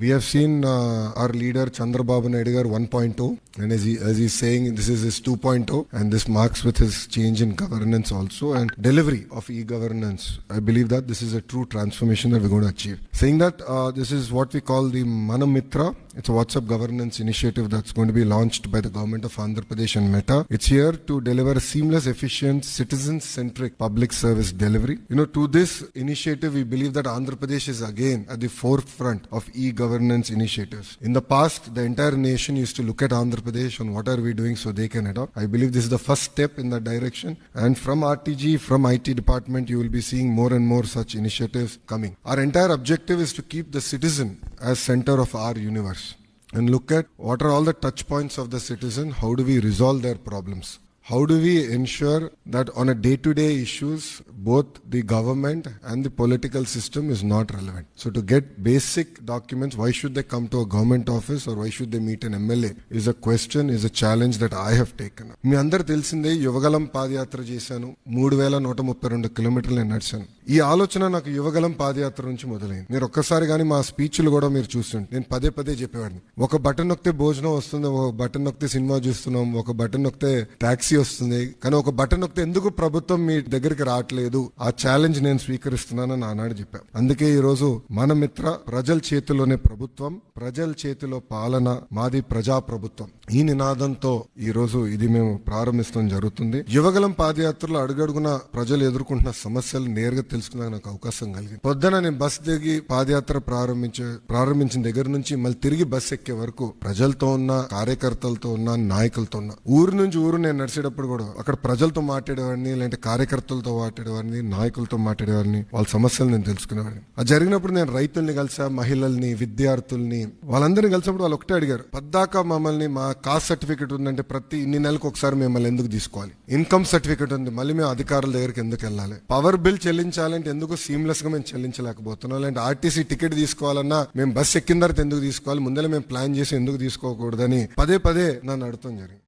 We have seen uh, our leader Chandrababu Naidu garu 1.2 and as, he, as he's saying this is his 2.0 and this marks with his change in governance also and delivery of e-governance. I believe that this is a true transformation that we're going to achieve. Saying that uh, this is what we call the Manamitra. It's a WhatsApp governance initiative that's going to be launched by the government of Andhra Pradesh and Meta. It's here to deliver seamless, efficient, citizen-centric public service delivery. You know, to this initiative, we believe that Andhra Pradesh is again at the forefront of e-governance initiatives. In the past, the entire nation used to look at Andhra Pradesh on what are we doing so they can adopt. I believe this is the first step in that direction. And from RTG, from IT department, you will be seeing more and more such initiatives coming. Our entire objective is to keep the citizen as center of our universe and look at what are all the touch points of the citizen, how do we resolve their problems. How do we ensure that on a day to day issues, both the government and the political system is not relevant? So, to get basic documents, why should they come to a government office or why should they meet an MLA is a question, is a challenge that I have taken. మీ అందరు తెలిసిందే యువగలం పాదయాత్ర చేశాను మూడు వేల నూట ముప్పై రెండు కిలోమీటర్లు నేను నడిచాను ఈ ఆలోచన నాకు యువగలం పాదయాత్ర నుంచి మొదలైంది మీరు ఒక్కసారి కానీ మా స్పీచ్లు కూడా మీరు చూస్తుంటే నేను పదే పదే చెప్పేవాడిని ఒక బటన్ నొక్కితే భోజనం వస్తుంది ఒక బటన్ నొక్కితే సినిమా చూస్తున్నాం ఒక బటన్ నొక్కితే టాక్సీ వస్తుంది. కానీ ఒక బటన్ నొక్కితే ఎందుకు ప్రభుత్వం మీ దగ్గరికి రావట్లేదు? ఆ ఛాలెంజ్ నేను స్వీకరిస్తున్నానని ఆనాడు చెప్పాను అందుకే ఈ రోజు మన మిత్ర ప్రజల చేతిలోనే ప్రభుత్వం ప్రజల చేతిలో పాలన మాది ప్రజా ప్రభుత్వం ఈ నినాదంతో ఈ రోజు ఇది మేము ప్రారంభిస్తాం జరుగుతుంది. యువగలం పాదయాత్రలో అడుగడుగున ప్రజలు ఎదుర్కొంటున్న సమస్యలు నేరుగా తెలుసుకునే నాకు అవకాశం కలిగింది. పొద్దున నేను బస్ దిగి పాదయాత్ర ప్రారంభించే ప్రారంభించిన దగ్గర నుంచి మళ్ళీ తిరిగి బస్ ఎక్కే వరకు ప్రజలతో ఉన్న కార్యకర్తలతో ఉన్న నాయకులతో ఉన్న. ఊరు నుంచి ఊరు నేను నడిచేటప్పుడు కూడా అక్కడ ప్రజలతో మాట్లాడేవాడిని లేదంటే కార్యకర్తలతో మాట్లాడేవాడిని నాయకులతో మాట్లాడేవాడిని వాళ్ళ సమస్యలు నేను తెలుసుకునేవాడిని. అది జరిగినప్పుడు నేను రైతుల్ని కలిసా మహిళల్ని విద్యార్థుల్ని వాళ్ళందరినీ కలిసినప్పుడు వాళ్ళు ఒకటే అడిగారు పద్దాక మమ్మల్ని మా కాస్ట్ సర్టిఫికేట్ ఉందంటే ప్రతి ఇన్ని నెలలకు ఒకసారి మిమ్మల్ని ఎందుకు తీసుకోవాలి? ఇన్కమ్ సర్టిఫికేట్ ఉంది మళ్ళీ మేము అధికారుల దగ్గరికి ఎందుకు వెళ్ళాలి? పవర్ బిల్ చెల్లించాలంటే ఎందుకు సీమ్లెస్గా మేము చెల్లించలేకపోతున్నాం? లేదంటే ఆర్టీసీ టికెట్ తీసుకోవాలన్నా మేము బస్ ఎక్కిన తర్వాత ఎందుకు తీసుకోవాలి? ముందర మేము ప్లాన్ చేసి ఎందుకు తీసుకోకూడదని పదే పదే నన్ను అడుగుతాం జరిగింది.